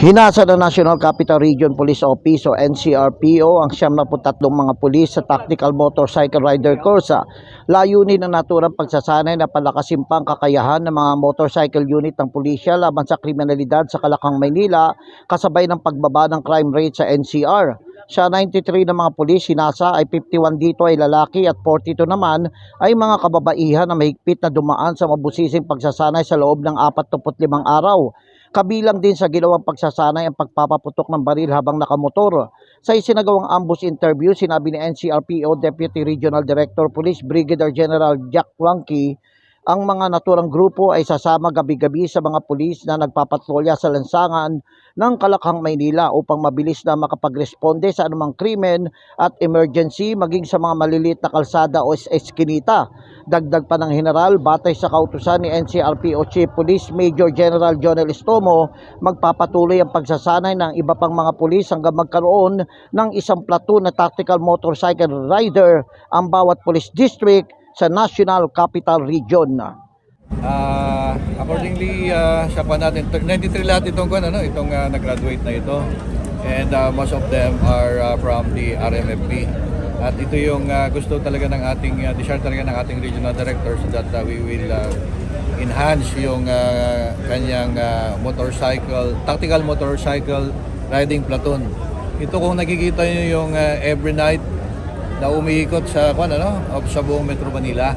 Hinasa ng National Capital Region Police Office o NCRPO ang 73 mga pulis sa Tactical Motorcycle Rider Course. Layunin ng naturang pagsasanay na palakasin pang kakayahan ng mga motorcycle unit ng pulisya laban sa kriminalidad sa Kalakang Maynila kasabay ng pagbaba ng crime rate sa NCR. Sa 93 na mga pulis hinasa ay 51 dito ay lalaki at 42 naman ay mga kababaihan na mahigpit na dumaan sa mabusising pagsasanay sa loob ng 45 araw. Kabilang din sa ginawang pagsasanay ang pagpapaputok ng baril habang nakamotor. Sa isinagawang ambush interview, sinabi ni NCRPO Deputy Regional Director Police Brigadier General Jack Wangki, ang mga naturang grupo ay sasama gabi-gabi sa mga pulis na nagpapatrolya sa lansangan ng Kalakhang, Maynila upang mabilis na makapagresponde sa anumang krimen at emergency maging sa mga maliliit na kalsada o eskinita. Dagdag pa ng General, batay sa kautusan ni NCRPO Chief Police Major General Jonel Estomo, magpapatuloy ang pagsasanay ng iba pang mga pulis hanggang magkaroon ng isang platoon na tactical motorcycle rider ang bawat police district sa National Capital Region. Ah, accordingly, uh, sa pa natin, 93 lahat itong ano, itong ah, nag-graduate na ito. And ah, most of them are ah, from the RMFP. At ito yung ah, gusto talaga ng ating, uh, desire talaga ng ating regional director so that ah, we will ah, enhance yung ah, kanyang ah, motorcycle, tactical motorcycle riding platoon. Ito kung nakikita nyo yung ah, every night na umiikot sa kung ano, of sa buong Metro Manila.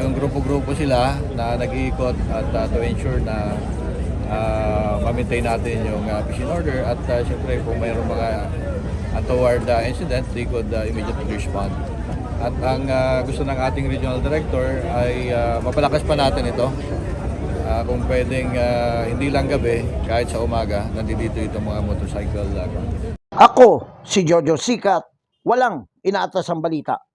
Yung grupo-grupo sila na nag-iikot at uh, to ensure na uh, ma-maintain natin yung uh, and order at uh, siyempre kung mayroong mga untoward uh, incident, they could uh, immediately respond. At ang uh, gusto ng ating regional director ay uh, mapalakas pa natin ito. Uh, kung pwedeng uh, hindi lang gabi, kahit sa umaga, nandito itong mga motorcycle uh, Ako, si Jojo Sikat, walang inaatas ang balita.